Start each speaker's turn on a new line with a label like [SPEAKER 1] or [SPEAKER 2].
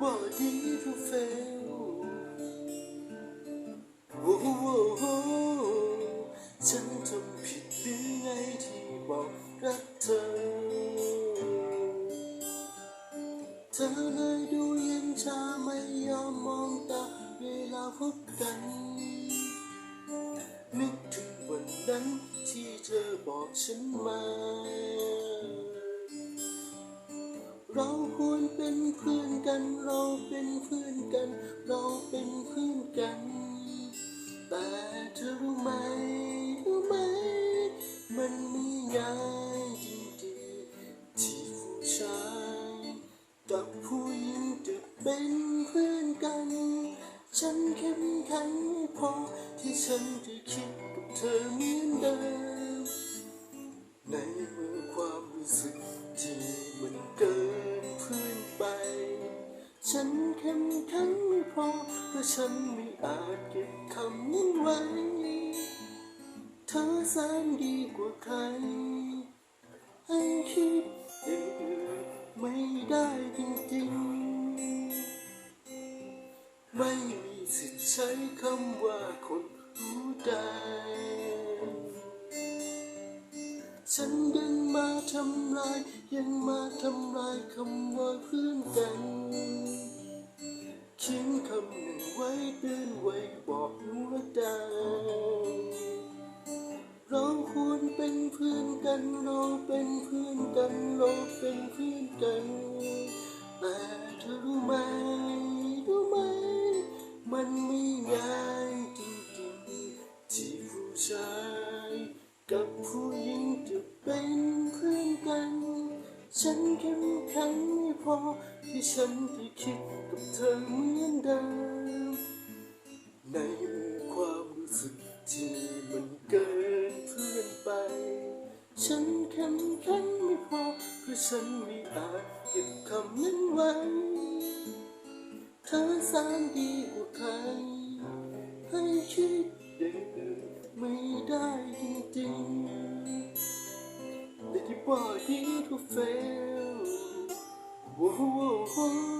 [SPEAKER 1] body to fail โอ้โหฉันทำผิดหรือไงที่บอกรักเธอ เธอเลยดูเย็นชาไม่ยอมมองตาเวลาพบกัน นึกถึงวันนั้นที่เธอบอกฉันมา เราควรเป็นเพื่อนกัน เราเป็นเพื่อนกัน เราเป็นเพื่อนกัน แต่เธอรู้ไหมรู้ไหม มันม่ง่ายจริงๆที่ผู้ชายกับผู้หญิงจะเป็นเพื่อนกัน ฉันเข้มแข็งพอที่ฉันจะ ฉันเข้มแข็งไม่พอเพราะฉันไม่อาจเก็บคำนั้นไว้ เธอแสนดีกว่าใคร ให้คิดเองไม่ได้จริงๆ ไม่มีสิทธิ์ใช้คำว่าคนรู้ใจฉันยังมาทำลายยังมาทำลายคำว่าเพื่อนกัน เขียนคำหนึ่งไว้เตือนไว้บอกหัวใจ เราควรเป็นเพื่อนกันเราเป็นเพื่อนกันเราเป็นเพื่อนกันแต่เธอรู้ไหมรู้ไหม มันไม่ง่ายจริงๆที่ผู้ชาย กับผู้หญิงจะเป็น ฉันเข้มแข็งไม่พอที่ฉันจะคิดกับเธอเหมือนเดิมในมือความรู้สึกที่มันเกินเพื่อนไป ฉันเข้มแข็งไม่พอเพราะฉันไม่อาจเก็บคำนั้นไว้ เธอแสนดีกว่าใคร ๆ Let your body to fail โอ้โห